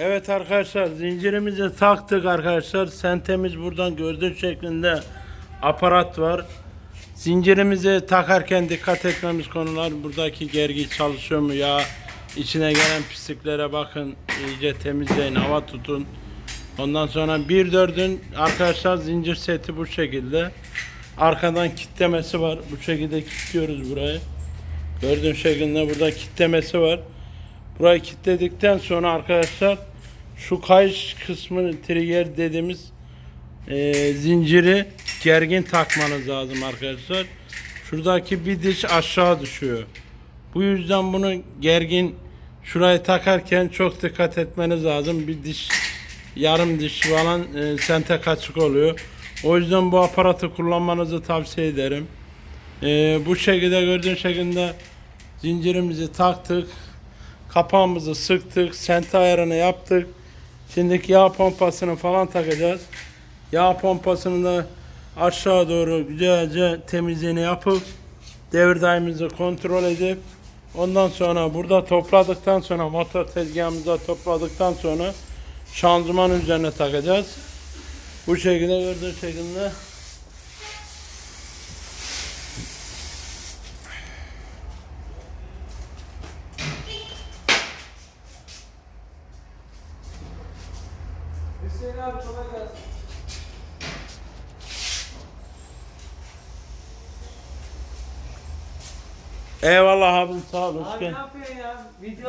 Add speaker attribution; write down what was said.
Speaker 1: Evet arkadaşlar zincirimizi taktık arkadaşlar. Sentemiz buradan gördüğün şeklinde aparat var. Zincirimizi takarken dikkat etmemiz konular buradaki gergi çalışıyor mu ya içine gelen pisliklere bakın iyice temizleyin hava tutun. Ondan sonra bir dördün arkadaşlar zincir seti bu şekilde. Arkadan kitlemesi var. Bu şekilde kilitliyoruz burayı. Gördüğün şekilde burada kitlemesi var. Burayı kilitledikten sonra arkadaşlar şu kayış kısmını trigger dediğimiz e, zinciri gergin takmanız lazım arkadaşlar. Şuradaki bir diş aşağı düşüyor. Bu yüzden bunu gergin şuraya takarken çok dikkat etmeniz lazım. Bir diş yarım diş falan e, sente kaçık oluyor. O yüzden bu aparatı kullanmanızı tavsiye ederim. E, bu şekilde gördüğün şekilde zincirimizi taktık. Kapağımızı sıktık. Sente ayarını yaptık. Şimdiki yağ pompasını falan takacağız. Yağ pompasını da aşağı doğru güzelce temizliğini yapıp devir kontrol edip ondan sonra burada topladıktan sonra motor tezgahımıza topladıktan sonra şanzıman üzerine takacağız. Bu şekilde gördüğün şekilde
Speaker 2: Hüseyin abi kolay gelsin.
Speaker 1: Eyvallah abim sağ ol. hoş
Speaker 2: Abi
Speaker 1: geldin.
Speaker 2: ne yapıyorsun ya? Video